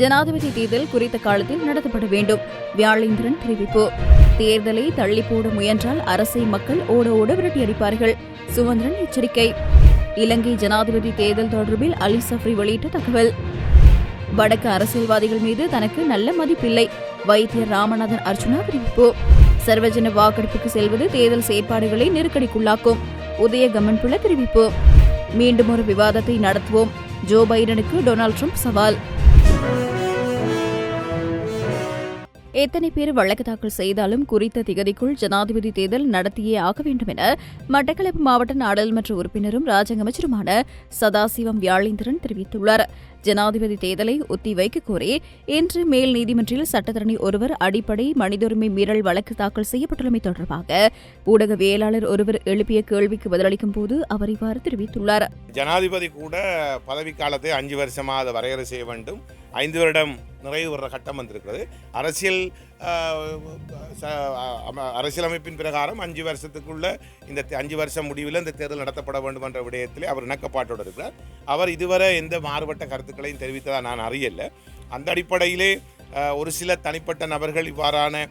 ஜனாதிபதி தேர்தல் குறித்த காலத்தில் நடத்தப்பட வேண்டும். வியாழேந்திரன் தெரிவிப்பு. தேர்தலை தள்ளி போட முயன்றால் அரசை மக்கள் ஓட ஓட விரட்டியடிப்பார்கள் சுமந்திரன் எச்சரிக்கை. இலங்கை ஜனாதிபதி தேர்தல் தொடர்பில் அலி சஃப்ரி வெளியிட்ட தகவல். வடக்கு அரசியல்வாதிகள் மீது தனக்கு நல்ல மதிப்பில்லை. வைத்தியர் ராமநாதன் அர்ஜுனா தெரிவிப்பு. சர்வஜன வாக்கெடுப்புக்கு செல்வது தேர்தல் செயற்பாடுகளை நெருக்கடிக்குள்ளாக்கும். உதய கமன்புல தெரிவிப்பு. மீண்டும் ஒரு விவாதத்தை நடத்துவோம். ஜோ பைடனுக்கு டொனால்ட் ட்ரம்ப் சவால். எத்தனை பேர் வழக்கு தாக்கல் செய்தாலும் குறித்த திகதிக்குள் ஜனாதிபதி தேர்தல் நடத்தியே ஆக வேண்டும் என மட்டக்களப்பு மாவட்ட நாடாளுமன்ற உறுப்பினரும் ராஜாங்க அமைச்சருமான சதாசிவம் வியாழேந்திரன் தெரிவித்துள்ளார். ஜனாதிபதி தேர்தலை ஒத்திவைக்க கோரி இன்று மேல் நீதிமன்றில் சட்டத்தரணி ஒருவர் அடிப்படை மனிதுரிமை மீறல் வழக்கு தாக்கல் செய்யப்பட்டுள்ளமை தொடர்பாக ஊடகவியலாளர் ஒருவர் எழுப்பிய கேள்விக்கு பதிலளிக்கும் போது அவர் இவ்வாறு தெரிவித்துள்ளார். ஜனாதிபதி கூட பதவிக்காலத்தை அஞ்சு வருஷமாக அதை வரையறை செய்ய வேண்டும். ஐந்து வருடம் நிறைவு வர்ற கட்டம் வந்திருக்கிறது. அரசியல் அரசியலமைப்பின் பிரகாரம் அஞ்சு வருஷத்துக்குள்ள இந்த அஞ்சு வருஷம் முடிவில் இந்த தேர்தல் நடத்தப்பட வேண்டும் என்ற விடயத்திலே அவர் இணக்கப்பாட்டோடு இருக்கிறார். அவர் இதுவரை எந்த மாறுபட்ட கருத்துக்களையும் தெரிவித்ததாக நான் அறியலை. அந்த அடிப்படையிலே ஒரு சில தனிப்பட்ட நபர்கள் இவ்வாறான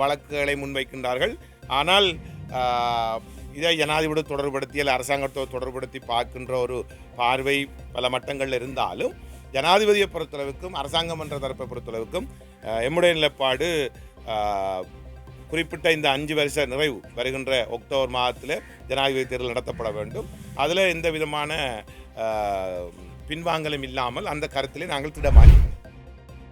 வழக்குகளை முன்வைக்கின்றார்கள். ஆனால் இதை ஜனாதிபதி தொடர்படுத்தி அல்ல அரசாங்கத்தோடு தொடர்படுத்தி பார்க்கின்ற ஒரு பார்வை பல மட்டங்களில் இருந்தாலும் ஜனாதிபதியை பொறுத்தளவுக்கும் அரசாங்கம் என்ற தரப்பை பொறுத்தளவுக்கும் எம்முடைய நிலைப்பாடு குறிப்பிட்ட இந்த அஞ்சு வருஷ நிறைவு வருகின்ற அக்டோபர் மாதத்தில் ஜனாதிபதி தேர்தல் நடத்தப்பட வேண்டும். அதில் எந்த விதமான பின்வாங்கலும் இல்லாமல் அந்த கருத்திலே நாங்கள் திடமாறி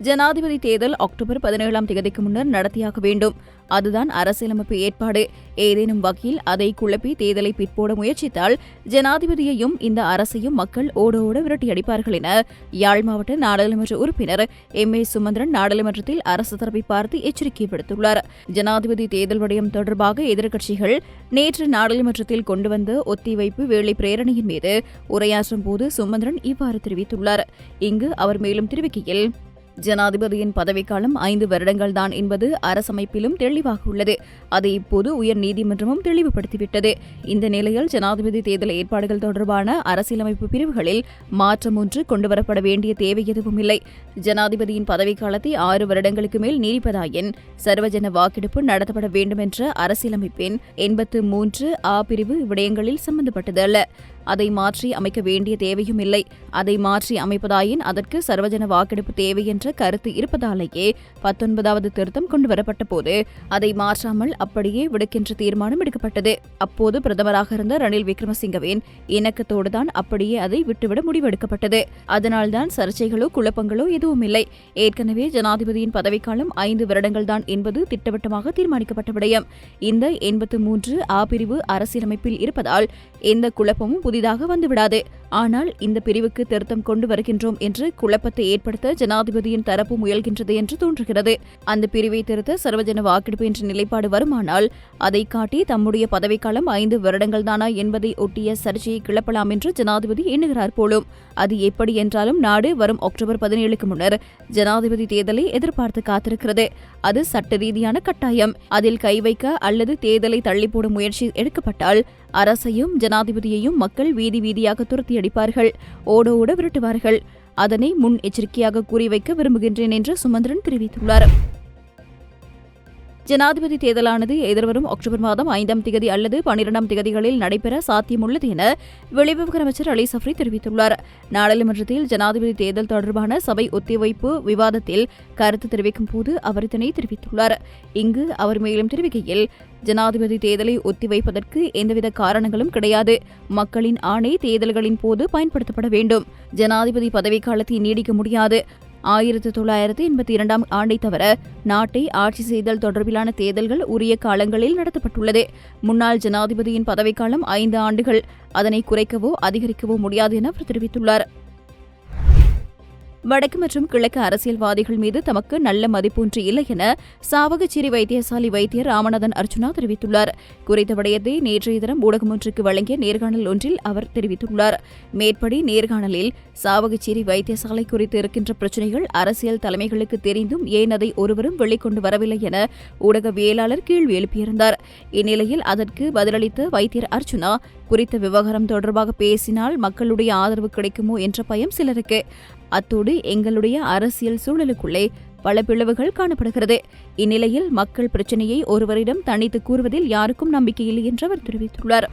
ஜனாதிபதி தேர்தல் அக்டோபர் பதினேழாம் தேதிக்கு முன்னர் நடத்தியாக வேண்டும். அதுதான் அரசியலமைப்பு ஏற்பாடு. ஏதேனும் வகையில் அதை குழப்பி தேர்தலை பிற்போட முயற்சித்தால் ஜனாதிபதியையும் இந்த அரசையும் மக்கள் ஓட ஓட விரட்டியடிப்பார்கள் என யாழ் மாவட்ட நாடாளுமன்ற உறுப்பினர் எம் ஏ சுமந்திரன் நாடாளுமன்றத்தில் அரசு தரப்பை பார்த்து எச்சரிக்கை விடுத்துள்ளார். ஜனாதிபதி தேர்தல் விடயம் தொடர்பாக எதிர்க்கட்சிகள் நேற்று நாடாளுமன்றத்தில் கொண்டு வந்த ஒத்திவைப்பு வேலை பிரேரணையின் மீது உரையாற்றும் போது சுமந்திரன் இவ்வாறு தெரிவித்துள்ளார். இங்கு அவர் மேலும் தெரிவிக்கையில் ஜனாதிபதியின் பதவிக்காலம் ஐந்து வருடங்கள்தான் என்பது அரசமைப்பிலும் தெளிவாக உள்ளது. அதை இப்போது உயர் நீதிமன்றமும் தெளிவுபடுத்திவிட்டது. இந்த நிலையில் ஜனாதிபதி தேர்தல் ஏற்பாடுகள் தொடர்பான அரசியலமைப்பு பிரிவுகளில் மாற்றம் ஒன்று கொண்டுவரப்பட வேண்டிய தேவை எதுவும் இல்லை. ஜனாதிபதியின் பதவிக்காலத்தை ஆறு வருடங்களுக்கு மேல் நீடிப்பதாயின் சர்வஜன வாக்கெடுப்பு நடத்தப்பட வேண்டும் என்ற அரசியலமைப்பின் எண்பத்து மூன்று ஆ பிரிவு விடயங்களில் சம்பந்தப்பட்டது அல்ல அதை மாற்றி அமைக்க வேண்டிய தேவையும் இல்லை. அதை மாற்றி அமைப்பதாயின் அதற்கு சர்வஜன வாக்கெடுப்பு தேவை என்ற கருத்து இருப்பதாலேயே பத்தொன்பதாவது திருத்தம் கொண்டுவரப்பட்ட போது அதை மாற்றாமல் அப்படியே விடுக்கின்ற தீர்மானம் எடுக்கப்பட்டது. அப்போது பிரதமராக இருந்த ரணில் விக்ரமசிங்கவின் இணக்கத்தோடுதான் அப்படியே அதை விட்டுவிட முடிவெடுக்கப்பட்டது. அதனால்தான் சர்ச்சைகளோ குழப்பங்களோ எதுவும் இல்லை. ஏற்கனவே ஜனாதிபதியின் பதவிக்காலம் ஐந்து வருடங்கள்தான் என்பது திட்டவட்டமாக தீர்மானிக்கப்பட்ட விடயம். இந்த எண்பத்து மூன்று ஆ பிரிவு அரசியலமைப்பில் இருப்பதால் எந்த குழப்பமும் புதிதாக வந்துவிடாது. ஆனால் இந்த பிரிவுக்கு திருத்தம் கொண்டு வருகின்றோம் என்று குழப்பத்தை ஏற்படுத்த ஜனாதிபதியின் தரப்பு முயல்கின்றது என்று தோன்றுகிறது. அந்த பிரிவை திருத்த சர்வஜன வாக்கெடுப்பு என்ற நிலைப்பாடு வருமானால் அதை காட்டி தம்முடைய பதவிக்காலம் ஐந்து வருடங்கள் தானா என்பதை ஒட்டிய சர்ச்சையை கிளப்பலாம் என்று ஜனாதிபதி எண்ணுகிறார் போலும். அது எப்படி என்றாலும் நாடு வரும் அக்டோபர் பதினேழுக்கு முன்னர் ஜனாதிபதி தேர்தலை எதிர்பார்த்து காத்திருக்கிறது. அது சட்ட ரீதியான கட்டாயம். அதில் கை வைக்க அல்லது தேர்தலை தள்ளிப்போடும் முயற்சி எடுக்கப்பட்டால் அரசையும் ஜனாதிபதியையும் மக்கள் வீதி வீதியாக துரத்தி அடிப்பார்கள். ஓட ஓட விரட்டுவார்கள். அதனை முன் எச்சரிக்கையாக கூறி வைக்க விரும்புகின்றேன் என்று சுமந்திரன் தெரிவித்துள்ளார். ஜனாதிபதி தேர்தலானது எதிர்வரும் அக்டோபர் மாதம் ஐந்தாம் திகதி அல்லது பனிரெண்டாம் திகதிகளில் நடைபெற சாத்தியமுள்ளது என வெளிவிவகார அமைச்சர் அலி சஃப்ரி தெரிவித்துள்ளார். நாடாளுமன்றத்தில் ஜனாதிபதி தேர்தல் தொடர்பான சபை ஒத்திவைப்பு விவாதத்தில் கருத்து தெரிவிக்கும் போது அவர் இதனை தெரிவித்துள்ளார். இங்கு அவர் மேலும் தெரிவிக்கையில் ஜனாதிபதி தேர்தலை ஒத்திவைப்பதற்கு எந்தவித காரணங்களும் கிடையாது. மக்களின் ஆணை தேர்தல்களின் போது பயன்படுத்தப்பட வேண்டும். ஜனாதிபதி பதவிக்காலத்தை நீடிக்க முடியாது. ஆயிரத்து தொள்ளாயிரத்து எண்பத்தி இரண்டாம் ஆண்டை தவிர நாட்டை ஆட்சி செய்தல் தொடர்பிலான தேர்தல்கள் உரிய காலங்களில் நடத்தப்பட்டுள்ளது. முன்னாள் ஜனாதிபதியின் பதவிக்காலம் ஐந்து ஆண்டுகள். அதனை குறைக்கவோ அதிகரிக்கவோ முடியாது என அவர் தெரிவித்துள்ளார். வடக்கு மற்றும் கிழக்கு அரசியல்வாதிகள் மீது தமக்கு நல்ல மதிப்பொன்று இல்லை என சாவகச்சேரி வைத்தியசாலை வைத்தியர் ராமநாதன் அர்ச்சுனா தெரிவித்துள்ளார். குறித்த விடயத்தை நேற்றைய தினம் ஊடகம் ஒன்றுக்கு வழங்கிய நேர்காணல் ஒன்றில் அவர் தெரிவித்துள்ளார். மேற்படி நேர்காணலில் சாவகச்சேரி வைத்தியசாலை குறித்து இருக்கின்ற பிரச்சினைகள் அரசியல் தலைமைகளுக்கு தெரிந்தும் ஏன் அதை ஒருவரும் வெளிக்கொண்டு வரவில்லை என ஊடகவியலாளர் கேள்வி எழுப்பியிருந்தார். இந்நிலையில் அதற்கு பதிலளித்த வைத்தியர் அர்ச்சுனா குறித்த விவகாரம் தொடர்பாக பேசினால் மக்களுடைய ஆதரவு கிடைக்குமோ என்ற பயம் சிலருக்கு. அத்தோடு எங்களுடைய அரசியல் சூழலுக்குள்ளே பல பிளவுகள் காணப்படுகிறது. இந்நிலையில் மக்கள் பிரச்சினையை ஒருவரிடம் தனித்து கூறுவதில் யாருக்கும் நம்பிக்கையில்லை என்று அவர் தெரிவித்துள்ளார்.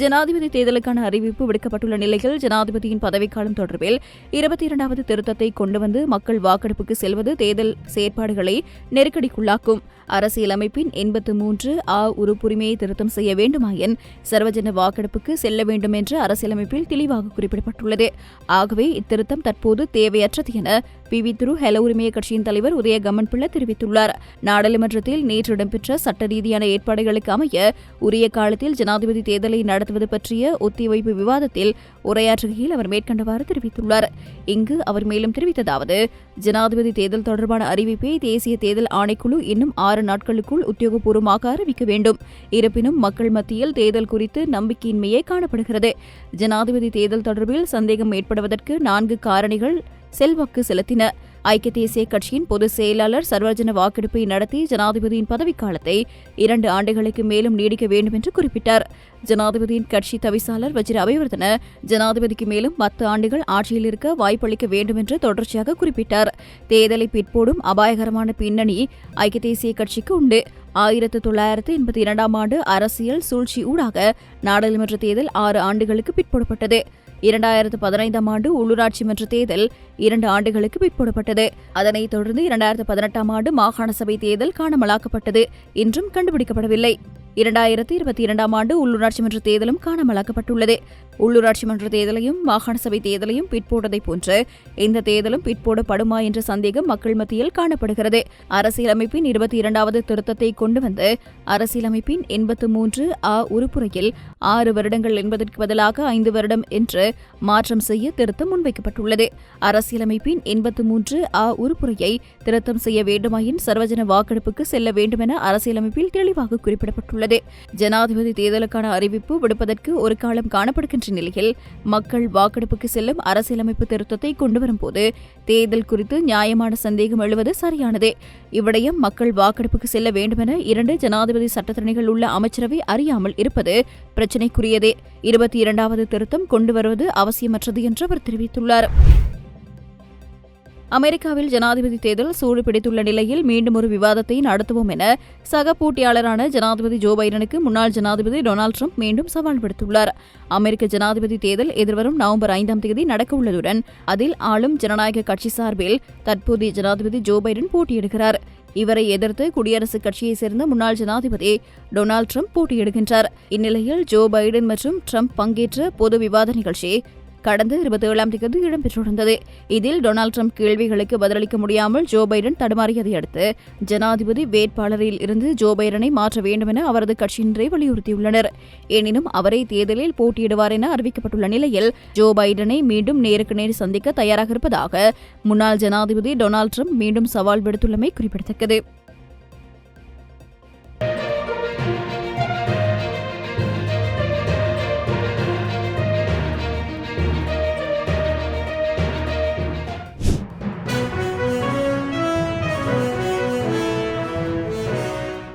ஜனாதிபதி தேர்தலுக்கான அறிவிப்பு விடுக்கப்பட்டுள்ள நிலையில் ஜனாதிபதியின் பதவிக்காலம் தொடர்பில் இருபத்தி இரண்டாவது திருத்தத்தை கொண்டு வந்து மக்கள் வாக்கெடுப்புக்கு செல்வது தேர்தல் செயற்பாடுகளை நெருக்கடிக்குள்ளாக்கும். அரசியலமைப்பின் எண்பத்து மூன்று ஆ உறுப்புரிமையை திருத்தம் செய்ய வேண்டுமாயின் சர்வஜன வாக்கெடுப்புக்கு செல்ல வேண்டும் என்று அரசியலமைப்பில் தெளிவாக குறிப்பிடப்பட்டுள்ளது. ஆகவே இத்திருத்தம் தற்போது தேவையற்றது என பி. வி. துரு ஹெல உரிமைய கட்சியின் தலைவர் உதய கம்மன் பிள்ளை தெரிவித்துள்ளார். நாடாளுமன்றத்தில் நேற்று இடம்பெற்ற சட்ட ரீதியான ஏற்பாடுகளுக்கு அமைய உரிய காலத்தில் ஜனாதிபதி தேர்தலை நடத்துவது பற்றிய ஒத்திவைப்பு விவாதத்தில் உரையாற்றுகையில் அவர் மேற்கண்டவாறு தெரிவித்துள்ளார். இங்கு அவர் மேலும் தெரிவித்ததாவது ஜனாதிபதி தேர்தல் தொடர்பான அறிவிப்பை தேசிய தேர்தல் ஆணைக்குழு இன்னும் ஆறு நாட்களுக்குள் உத்தியோகபூர்வமாக அறிவிக்க வேண்டும். இருப்பினும் மக்கள் மத்தியில் தேர்தல் குறித்து நம்பிக்கையின்மையே காணப்படுகிறது. ஜனாதிபதி தேர்தல் தொடர்பில் சந்தேகம் ஏற்படுவதற்கு நான்கு காரணிகள் செல்வாக்கு செலுத்தின ஐக்கிய தேசிய கட்சியின் பொதுச் செயலாளர் சர்வஜன வாக்கெடுப்பை நடத்தி ஜனாதிபதியின் பதவிக்காலத்தை இரண்டு ஆண்டுகளுக்கு மேலும் நீடிக்க வேண்டும் என்று குறிப்பிட்டார். ஜனாதிபதியின் கட்சி தவிசாளர் வஜிர அபிவர்தன ஜனாதிபதிக்கு மேலும் பத்து ஆண்டுகள் ஆட்சியில் இருக்க வாய்ப்பளிக்க வேண்டும் என்று தொடர்ச்சியாக குறிப்பிட்டார். தேர்தலை பிற்போடும் அபாயகரமான பின்னணி ஐக்கிய தேசிய கட்சிக்கு உண்டு. ஆயிரத்து தொள்ளாயிரத்து எண்பத்தி இரண்டாம் ஆண்டு அரசியல் சூழ்ச்சி ஊடாக நாடாளுமன்ற தேர்தல் ஆறு ஆண்டுகளுக்கு பிற்போடப்பட்டது. இரண்டாயிரத்து பதினைந்தாம் ஆண்டு உள்ளூராட்சி மன்ற தேர்தல் இரண்டு ஆண்டுகளுக்கு பிற்போடப்பட்டது அதனைத் தொடர்ந்து இரண்டாயிரத்து பதினெட்டாம் ஆண்டு மாகாண சபை தேர்தல் காணாமலாக்கப்பட்டது. இன்றும் கண்டுபிடிக்கப்படவில்லை. இரண்டாயிரத்தி இருபத்தி இரண்டாம் ஆண்டு உள்ளூராட்சி மன்ற தேர்தலும் காணாமலாக்கப்பட்டுள்ளது. உள்ளூராட்சி மன்ற தேர்தலையும் மாகாண சபை தேர்தலையும் பிற்போட்டதைப் போன்று இந்த தேர்தலும் பிற்போடப்படுமா என்ற சந்தேகம் மக்கள் மத்தியில் காணப்படுகிறது. அரசியலமைப்பின் இருபத்தி இரண்டாவது திருத்தத்தை கொண்டு வந்து அரசியலமைப்பின் எண்பத்து மூன்று ஆ உறுப்புறையில் ஆறு வருடங்கள் என்பதற்கு பதிலாக ஐந்து வருடம் என்று மாற்றம் செய்ய திருத்தம் முன்வைக்கப்பட்டுள்ளது. அரசியலமைப்பின் எண்பத்து மூன்று ஆ உறுப்புறையை திருத்தம் செய்ய வேண்டுமாயின் சர்வஜன வாக்கெடுப்புக்கு செல்ல வேண்டுமென அரசியலமைப்பில் தெளிவாக குறிப்பிடப்பட்டுள்ளது. ஜனாதிபதி தேர்தலுக்கான அறிவிப்பு விடுப்பதற்கு ஒரு காலம் காணப்படுகின்ற நிலையில் மக்கள் வாக்கெடுப்புக்கு செல்லும் அரசியலமைப்பு திருத்தத்தை கொண்டுவரும்போது தேர்தல் குறித்து நியாயமான சந்தேகம் எழுவது சரியானதே. இவ்விடயம் மக்கள் வாக்கெடுப்புக்கு செல்ல வேண்டுமென இரண்டு ஜனாதிபதி சட்டத்தரணிகள் உள்ள அமைச்சரவை அறியாமல் இருப்பது பிரச்சினைக்குரியதே. இருபத்தி இரண்டாவது திருத்தம் கொண்டு வருவது அவசியமற்றது என்று அவர் தெரிவித்துள்ளார். அமெரிக்காவில் ஜனாதிபதி தேர்தல் சூடு பிடித்துள்ள நிலையில் மீண்டும் ஒரு விவாதத்தை நடத்துவோம் என சக போட்டியாளரான ஜனாதிபதி ஜோ பைடனுக்கு முன்னாள் ஜனாதிபதி டொனால்டு ட்ரம்ப் மீண்டும் சவால் விடுத்துள்ளார். அமெரிக்க ஜனாதிபதி தேர்தல் எதிர்வரும் நவம்பர் ஐந்தாம் தேதி நடக்கவுள்ளதுடன் அதில் ஆளும் ஜனநாயக கட்சி சார்பில் தற்போதைய ஜனாதிபதி ஜோ பைடன் போட்டியிடுகிறார். இவரை எதிர்த்து குடியரசுக் கட்சியைச் சேர்ந்த முன்னாள் ஜனாதிபதி டொனால்டு ட்ரம்ப் போட்டியிடுகின்றார். இந்நிலையில் ஜோ பைடன் மற்றும் ட்ரம்ப் பங்கேற்ற பொது விவாத நிகழ்ச்சி கடந்த இருபத்தி ஏழாம் தேதி இடம்பெற்றிருந்தது. இதில் டொனால்டு ட்ரம்ப் கேள்விகளுக்கு பதிலளிக்க முடியாமல் ஜோ பைடன் தடுமாறியதை அடுத்து ஜனாதிபதி வேட்பாளரில் இருந்து ஜோ பைடனை மாற்ற வேண்டும் என அவரது கட்சியினரை வலியுறுத்தியுள்ளனர். எனினும் அவரை தேர்தலில் போட்டியிடுவார் என அறிவிக்கப்பட்டுள்ள நிலையில் ஜோ பைடனை மீண்டும் நேருக்கு நேர் சந்திக்க தயாராக இருப்பதாக முன்னாள் ஜனாதிபதி டொனால்டு ட்ரம்ப் மீண்டும் சவால் விடுத்துள்ளமை குறிப்பிடத்தக்கது.